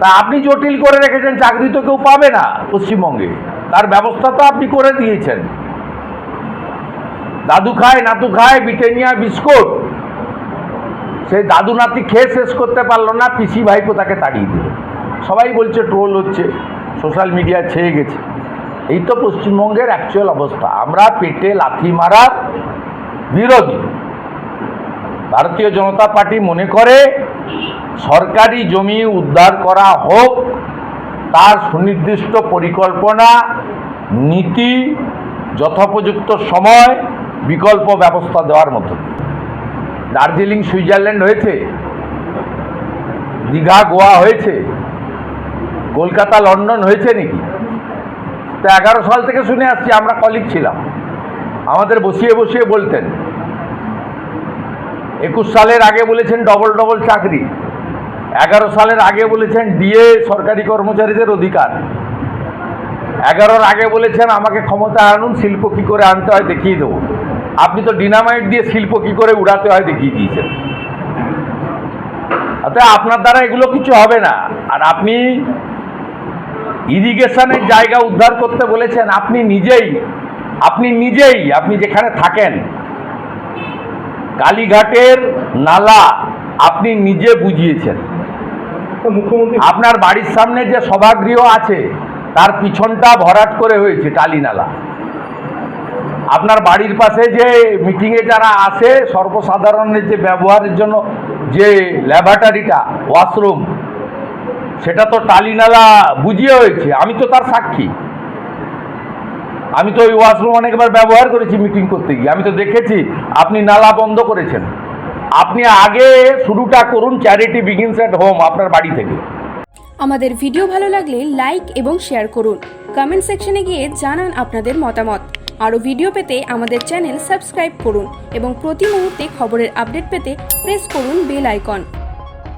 তা আপনি জটিল করে রেখেছেন, চাকরি তো কেউ পাবে না পশ্চিমবঙ্গে। তার ব্যবস্থা তো আপনি করে দিয়েছেন। দাদু খায়, নাতু খায় ব্রিটেনিয়া বিস্কুট। সেই দাদু নাতি খেয়ে শেষ করতে পারল না, পিসি ভাইপো তাকে তাড়িয়ে দিল। সবাই বলছে, ট্রোল হচ্ছে, সোশ্যাল মিডিয়া ছেয়ে গেছে। এই তো পশ্চিমবঙ্গের অ্যাকচুয়াল অবস্থা। আমরা পেটে লাথি মারার বিরোধী। ভারতীয় জনতা পার্টি মনে করে সরকারি জমি উদ্ধার করা হোক, তার সুনির্দিষ্ট পরিকল্পনা, নীতি, যথোপযুক্ত সময়, বিকল্প ব্যবস্থা দেওয়ার মতো দার্জিলিং, সুইজারল্যান্ড হয়েছে, দীঘা, গোয়া হয়েছে, কলকাতা, লন্ডন হয়েছে নাকি? তো এগারো সাল থেকে শুনে আসছি, আমরা কলিগ ছিলাম। আমাদের বসিয়ে বসিয়ে বলতেন, একুশ সালের আগে বলেছেন ডবল ডবল চাকরি। এগারো সালের আগে বলেছেন ডিএ সরকারি কর্মচারীদের অধিকার। এগারোর আগে বলেছেন, আমাকে ক্ষমতা আনুন, শিল্প কী করে আনতে হয় দেখিয়ে দেবো। আপনি তো ডিনামাইট দিয়ে শিল্প কী করে উড়াতে হয় দেখিয়ে দিয়েছেন। অতএব আপনার দ্বারা এগুলো কিছু হবে না। আর আপনি ইরিগেশনের জায়গা উদ্ধার করতে বলেছেন, আপনি নিজেই আপনি নিজেই, আপনি যেখানে থাকেন, কালীঘাটের নালা আপনি নিজে বুঝিয়েছেন। আপনার বাড়ির সামনে যে সভাগৃহ আছে, তার পিছনটা ভরাট করে হয়েছে টালি নালা। আপনার বাড়ির পাশে যে মিটিংয়ে যারা আসে, সর্বসাধারণের যে ব্যবহারের জন্য যে ল্যাবরেটরিটা, ওয়াশরুম, সেটা তো টালি নালা বুঝিয়ে হয়েছে। আমি তো তার সাক্ষী। আমি তো ওই ওয়াশরুম অনেকবার ব্যবহার করেছি মিটিং করতে গিয়ে। আমি তো দেখেছি, আপনি নালা বন্ধ করেছেন। আপনি আগে শুরুটা করুন চ্যারিটি বিগিনস অ্যাট হোম আপনার বাড়ি থেকে। আমাদের ভিডিও ভালো লাগলে লাইক এবং শেয়ার করুন। কমেন্ট সেকশনে গিয়ে জানান আপনাদের মতামত। আরও ভিডিও পেতে আমাদের চ্যানেল সাবস্ক্রাইব করুন এবং প্রতি মুহূর্তে খবরের আপডেট পেতে প্রেস করুন বেল আইকন